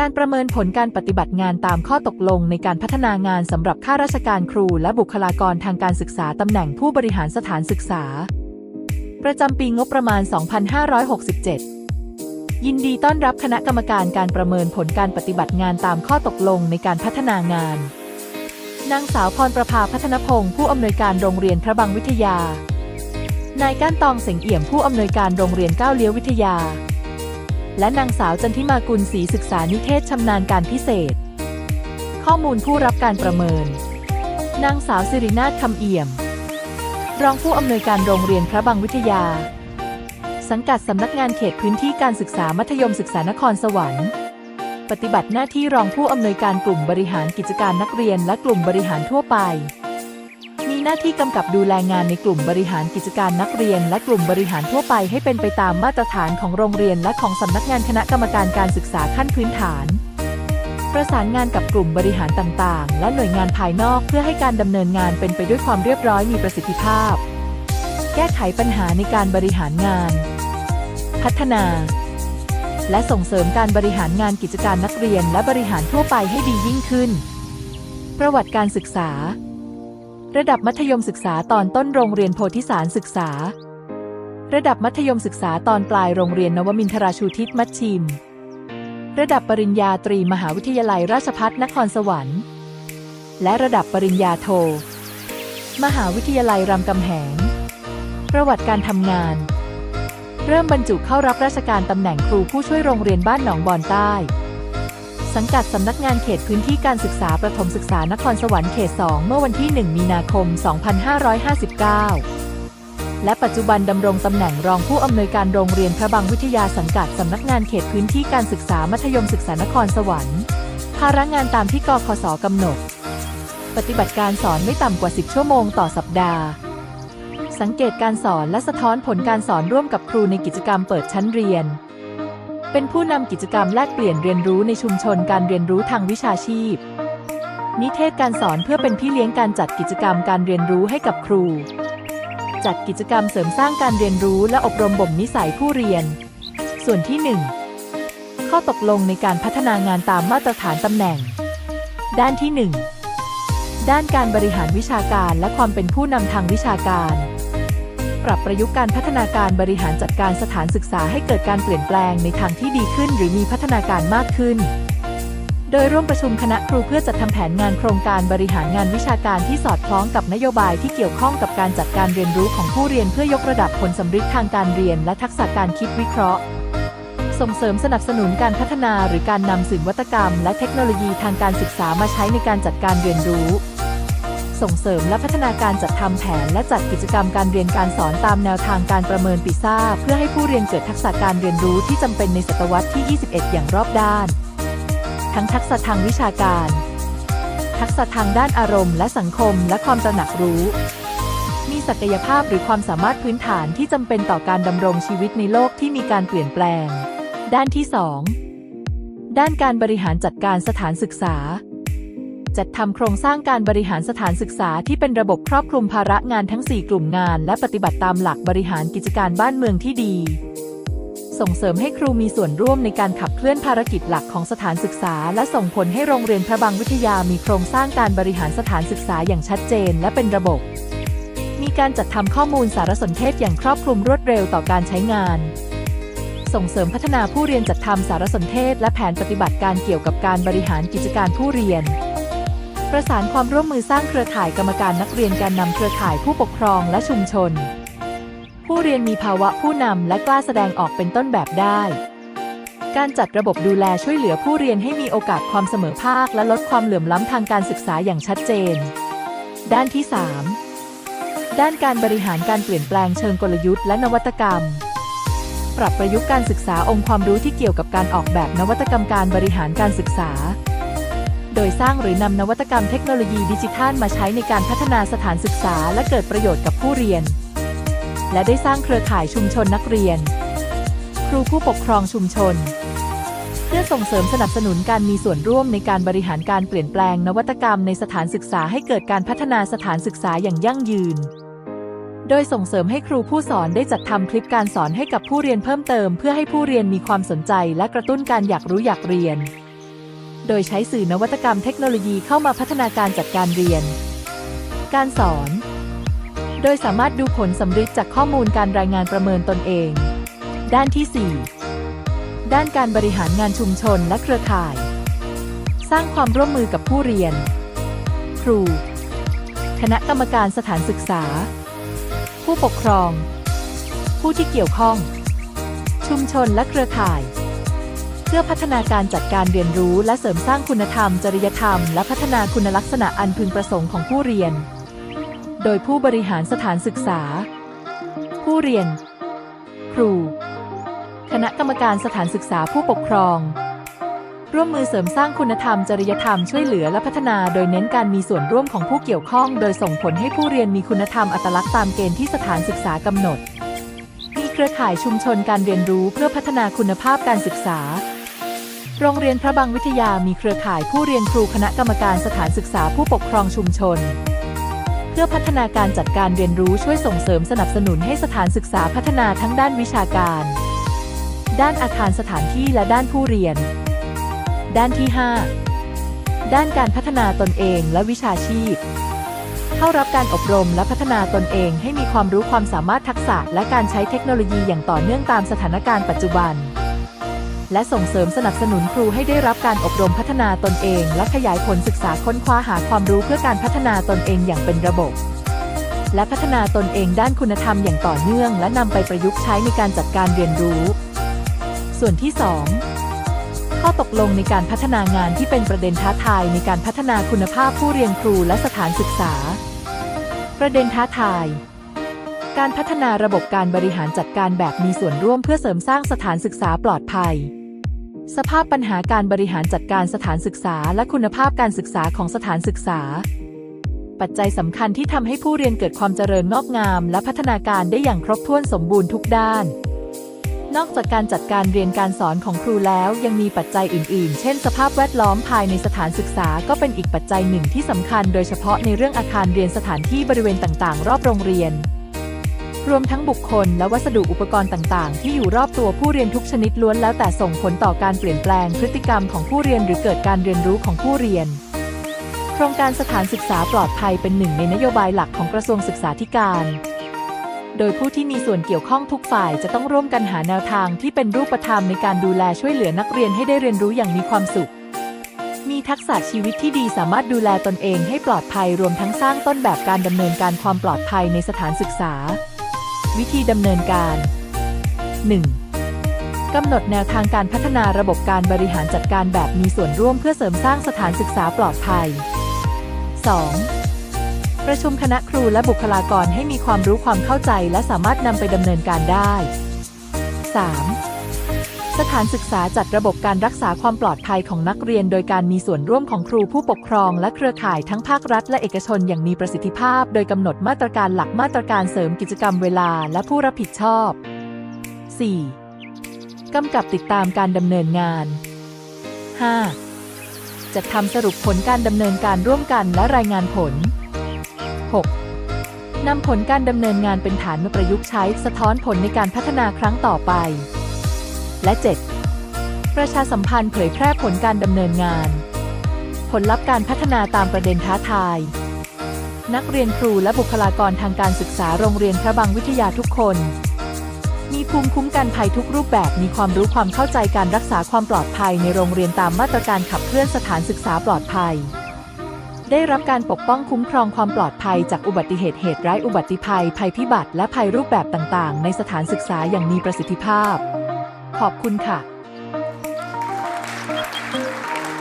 การประเมินผลการปฏิบัติงานตามข้อตกลงในการพัฒนางานสำหรับข้าราชการครูและบุคลากรทางการศึกษาตำแหน่งผู้บริหารสถานศึกษา ประจำปีงบประมาณ 2567 ยินดีต้อนรับคณะกรรมการการประเมินผลการปฏิบัติงานตามข้อตกลงในการพัฒนางาน นางสาวพรประภาพัฒนพงศ์ผู้อำนวยการโรงเรียนพระบังวิทยา นายก้านตองเสงเอี่ยมผู้อำนวยการโรงเรียนก้าวเลี้ยววิทยา และนางสาวจันทิมากุลศรีศึกษานิเทศชำนาญการพิเศษ ข้อมูลผู้รับการประเมิน นางสาวสิรินาถคำเอี่ยม รองผู้อำนวยการโรงเรียนพระบังวิทยา สังกัดสำนักงานเขตพื้นที่การศึกษามัธยมศึกษานครสวรรค์ปฏิบัติหน้าที่รองผู้อำนวยการกลุ่มบริหารกิจการนักเรียนและกลุ่มบริหารทั่วไป หน้าที่กำกับดูแลงานในกลุ่มบริหารกิจการนักเรียน และกลุ่มบริหารทั่วไปให้เป็นไปตามมาตรฐานของโรงเรียนและของสำนักงานคณะกรรมการการศึกษาขั้นพื้นฐาน ประสานงานกับกลุ่มบริหารต่างๆ และหน่วยงานภายนอกเพื่อให้การดำเนินงานเป็นไปด้วยความเรียบร้อยมีประสิทธิภาพ แก้ไขปัญหาในการบริหารงาน พัฒนา และส่งเสริมการบริหารงานกิจการนักเรียน และบริหารทั่วไปให้ดียิ่งขึ้น ประวัติการศึกษา ระดับมัธยมศึกษาตอนต้นโรงเรียนโพธิสารศึกษา ระดับมัธยมศึกษาตอนปลายโรงเรียนนวมินทราชูทิศมัชชิม ระดับปริญญาตรีมหาวิทยาลัยราชภัฏนครสวรรค์ และระดับปริญญาโท มหาวิทยาลัยรามคำแหง ประวัติการทำงาน เริ่มบรรจุเข้ารับราชการตำแหน่งครูผู้ช่วยโรงเรียนบ้านหนองบอนใต้ สังกัดสำนักงานเขตพื้นที่การศึกษาประถมศึกษานครสวรรค์เขต 2 เมื่อวันที่ 1 มีนาคม 2559 และปัจจุบันดำรงตำแหน่งรองผู้อำนวยการโรงเรียนพระบังวิทยาสังกัดสำนักงานเขตพื้นที่การศึกษามัธยมศึกษานครสวรรค์ ภาระงานตามที่กคสกำหนด ปฏิบัติการสอนไม่ต่ำกว่า 10 ชั่วโมงต่อสัปดาห์สังเกตการสอนและสะท้อนผลการสอนร่วมกับครูในกิจกรรมเปิดชั้นเรียน เป็นผู้นำกิจกรรมแลกเปลี่ยนเรียนรู้ในชุมชนการเรียนรู้ทางวิชาชีพ นิเทศการสอนเพื่อเป็นพี่เลี้ยงการจัดกิจกรรมการเรียนรู้ให้กับครู จัดกิจกรรมเสริมสร้างการเรียนรู้และอบรมบ่มนิสัยผู้เรียน ส่วนที่ 1 ข้อตกลงในการพัฒนางานตามมาตรฐานตำแหน่ง ด้านที่ 1 ด้านการบริหารวิชาการและความเป็นผู้นำทางวิชาการ ปรับประยุกต์การพัฒนาการบริหารจัดการสถานศึกษาให้เกิดการเปลี่ยนแปลงในทางที่ดีขึ้น หรือมีพัฒนาการมากขึ้น โดยร่วมประชุมคณะครูเพื่อจัดทำแผนงานโครงการบริหารงานวิชาการที่สอดคล้องกับนโยบายที่เกี่ยวข้องกับการจัดการเรียนรู้ของผู้เรียนเพื่อยกระดับผลสำฤทธิ์ทางการเรียน และทักษะการคิดวิเคราะห์ ส่งเสริมสนับสนุนการพัฒนาหรือการนำสื่นวัตกรรม และเทคโนโลยีทางการศึกษามาใช้ในการจัดการเรียนรู้ ส่งเสริมและพัฒนาการจัดทำแผน และจัดกิจกรรมการเรียนการสอนตามแนวทางการประเมินปิซ่า เพื่อให้ผู้เรียนเกิดทักษะการเรียนรู้ที่จำเป็นในศตวรรษที่ 21 อย่างรอบด้าน ทั้งทักษะทางวิชาการ ทักษะทางด้านอารมณ์และสังคม และความตระหนักรู้ มีศักยภาพหรือความสามารถพื้นฐานที่จำเป็นต่อการดำรงชีวิตในโลกที่มีการเปลี่ยนแปลง ด้านที่ 2 ด้านการบริหารจัดการสถานศึกษา จัดทำโครงสร้างการบริหารสถานศึกษาที่เป็นระบบครอบคลุมภาระงานทั้ง 4 กลุ่มงาน และปฏิบัติตามหลักบริหารกิจการบ้านเมืองที่ดี ส่งเสริมให้ครูมีส่วนร่วมในการขับเคลื่อนภารกิจหลักของสถานศึกษา และส่งผลให้โรงเรียนพระบางวิทยามีโครงสร้างการบริหารสถานศึกษาอย่างชัดเจน และเป็นระบบ มีการจัดทำข้อมูลสารสนเทศอย่างครอบคลุมรวดเร็วต่อการใช้งานส่งเสริมพัฒนาผู้เรียนจัดทำสารสนเทศ และแผนปฏิบัติการเกี่ยวกับการบริหารกิจการผู้เรียน ประสานความร่วมมือสร้างเครือข่ายกรรมการนักเรียนการนำเครือข่ายผู้ปกครองและชุมชน ผู้เรียนมีภาวะผู้นำและกล้าแสดงออกเป็นต้นแบบได้ การจัดระบบดูแลช่วยเหลือผู้เรียนให้มีโอกาสความเสมอภาค และลดความเหลื่อมล้ำทางการศึกษาอย่างชัดเจน ด้านที่ 3 ด้านการบริหารการเปลี่ยนแปลงเชิงกลยุทธ์และนวัตกรรมปรับประยุกต์การศึกษาองค์ความรู้ที่เกี่ยวกับการออกแบบนวัตกรรมการบริหารการศึกษา โดยสร้างหรือนำนวัตกรรมเทคโนโลยีดิจิทัลมาใช้ในการพัฒนาสถานศึกษา และเกิดประโยชน์กับผู้เรียน และได้สร้างเครือข่ายชุมชนนักเรียน ครูผู้ปกครองชุมชน เพื่อส่งเสริมสนับสนุนการมีส่วนร่วมในการบริหารการเปลี่ยนแปลงนวัตกรรมในสถานศึกษาให้เกิดการพัฒนาสถานศึกษาอย่างยั่งยืนโดยส่งเสริมให้ครูผู้สอนได้จัดทำคลิปการสอนให้กับผู้เรียนเพิ่มเติม เพื่อให้ผู้เรียนมีความสนใจและกระตุ้นการอยากรู้อยากเรียน โดยใช้สื่อนวัตกรรมเทคโนโลยีเข้ามาพัฒนาการจัดการเรียน การสอน โดยสามารถดูผลสำฤทธิ์จากข้อมูลการรายงานประเมินตนเอง ด้านที่ 4 ด้านการบริหารงานชุมชนและเครือข่าย สร้างความร่วมมือกับผู้เรียน ครู คณะกรรมการสถานศึกษา ผู้ปกครอง ผู้ที่เกี่ยวข้อง ชุมชนและเครือข่าย พื่อพัฒนาการจัดการเรียนรู้และเสริมสร้างคุณธรรม จริยธรรม และพัฒนาคุณลักษณะอันพึงประสงค์ของผู้เรียน โดยผู้บริหารสถานศึกษา ผู้เรียน ครู คณะกรรมการสถานศึกษาผู้ปกครอง ร่วมมือเสริมสร้างคุณธรรม จริยธรรมช่วยเหลือและพัฒนา โดยเน้นการมีส่วนร่วมของผู้เกี่ยวข้อง โดยส่งผลให้ผู้เรียนมีคุณธรรมอัตลักษณ์ตามเกณฑ์ที่สถานศึกษากำหนด มีเครือข่ายชุมชนการเรียนรู้เพื่อพัฒนาคุณภาพการศึกษา โรงเรียนพระบางวิทยามีเครือข่ายผู้เรียนครูคณะกรรมการสถานศึกษาผู้ปกครองชุมชน เพื่อพัฒนาการจัดการเรียนรู้ช่วยส่งเสริมสนับสนุนให้สถานศึกษาพัฒนาทั้งด้านวิชาการ ด้านอาคารสถานที่และด้านผู้เรียน ด้านที่ 5 ด้านการพัฒนาตนเองและวิชาชีพ เข้ารับการอบรมและพัฒนาตนเองให้มีความรู้ความสามารถทักษะและการใช้เทคโนโลยีอย่างต่อเนื่องตามสถานการณ์ปัจจุบัน และส่งเสริมสนับสนุนครูให้ได้รับการอบรมพัฒนาตนเอง และขยายผลศึกษาค้นคว้าหาความรู้เพื่อการพัฒนาตนเองอย่างเป็นระบบ และพัฒนาตนเองด้านคุณธรรมอย่างต่อเนื่อง และนำไปประยุกต์ใช้ในการจัดการเรียนรู้ ส่วนที่ 2 ข้อตกลงในการพัฒนางานที่เป็นประเด็นท้าทายในการพัฒนาคุณภาพผู้เรียนครูและสถานศึกษา ประเด็นท้าทายการพัฒนาระบบการบริหารจัดการแบบมีส่วนร่วมเพื่อเสริมสร้างสถานศึกษาปลอดภัย สภาพปัญหาการบริหารจัดการสถานศึกษา และคุณภาพการศึกษาของสถานศึกษา ปัจจัยสำคัญที่ทำให้ผู้เรียนเกิดความเจริญงอกงาม และพัฒนาการได้อย่างครบถ้วนสมบูรณ์ทุกด้าน นอกจากการจัดการเรียนการสอนของครูแล้ว ยังมีปัจจัยอื่น ๆ เช่น สภาพแวดล้อมภายในสถานศึกษาก็เป็นอีกปัจจัยหนึ่งที่สำคัญ โดยเฉพาะในเรื่องอาคารเรียนสถานที่บริเวณต่าง ๆ รอบโรงเรียน รวมทั้งบุคคลและวัสดุอุปกรณ์ต่าง ๆ ที่อยู่รอบตัวผู้เรียนทุกชนิดล้วนแล้วแต่ส่งผลต่อการเปลี่ยนแปลงพฤติกรรมของผู้เรียนหรือเกิดการเรียนรู้ของผู้เรียน โครงการสถานศึกษาปลอดภัยเป็นหนึ่งในนโยบายหลักของกระทรวงศึกษาธิการ โดยผู้ที่มีส่วนเกี่ยวข้องทุกฝ่ายจะต้องร่วมกันหาแนวทางที่เป็นรูปธรรมในการดูแลช่วยเหลือนักเรียนให้ได้เรียนรู้อย่างมีความสุขมีทักษะชีวิตที่ดีสามารถดูแลตนเองให้ปลอดภัยรวมทั้งสร้างต้นแบบการดำเนินการความปลอดภัยในสถานศึกษา วิธีดำเนินการ 1. กำหนดแนวทางการพัฒนาระบบการบริหารจัดการแบบมีส่วนร่วมเพื่อเสริมสร้างสถานศึกษาปลอดภัย 2. ประชุมคณะครูและบุคลากรให้มีความรู้ความเข้าใจและสามารถนำไปดำเนินการได้ 3. สถานศึกษาจัดระบบการรักษาความปลอดภัยของนักเรียน โดยการมีส่วนร่วมของครูผู้ปกครอง และเครือข่ายทั้งภาครัฐ และเอกชนอย่างมีประสิทธิภาพ โดยกำหนดมาตรการหลักมาตรการเสริมกิจกรรมเวลาและผู้รับผิดชอบ 4. กำกับติดตามการดำเนินงาน 5. จัดทำสรุปผลการดำเนินการร่วมกันและรายงานผล 6. นำผลการดำเนินงานเป็นฐานมาประยุกต์ใช้สะท้อนผลในการพัฒนาครั้งต่อไป และ 7. ประชาสัมพันธ์เผยแพร่ผลการดำเนินงาน ผลลัพธ์การพัฒนาตามประเด็นท้าทาย นักเรียนครูและบุคลากรทางการศึกษาโรงเรียนพระบางวิทยาทุกคน มีภูมิคุ้มกันภัยทุกรูปแบบมีความรู้ความเข้าใจการรักษาความปลอดภัยในโรงเรียนตามมาตรการขับเคลื่อนสถานศึกษาปลอดภัยได้รับการปกป้องคุ้มครองความปลอดภัยจากอุบัติเหตุเหตุร้ายอุบัติภัย ภัยพิบัติและภัยรูปแบบต่าง ๆ ในสถานศึกษาอย่างมีประสิทธิภาพ ขอบคุณค่ะ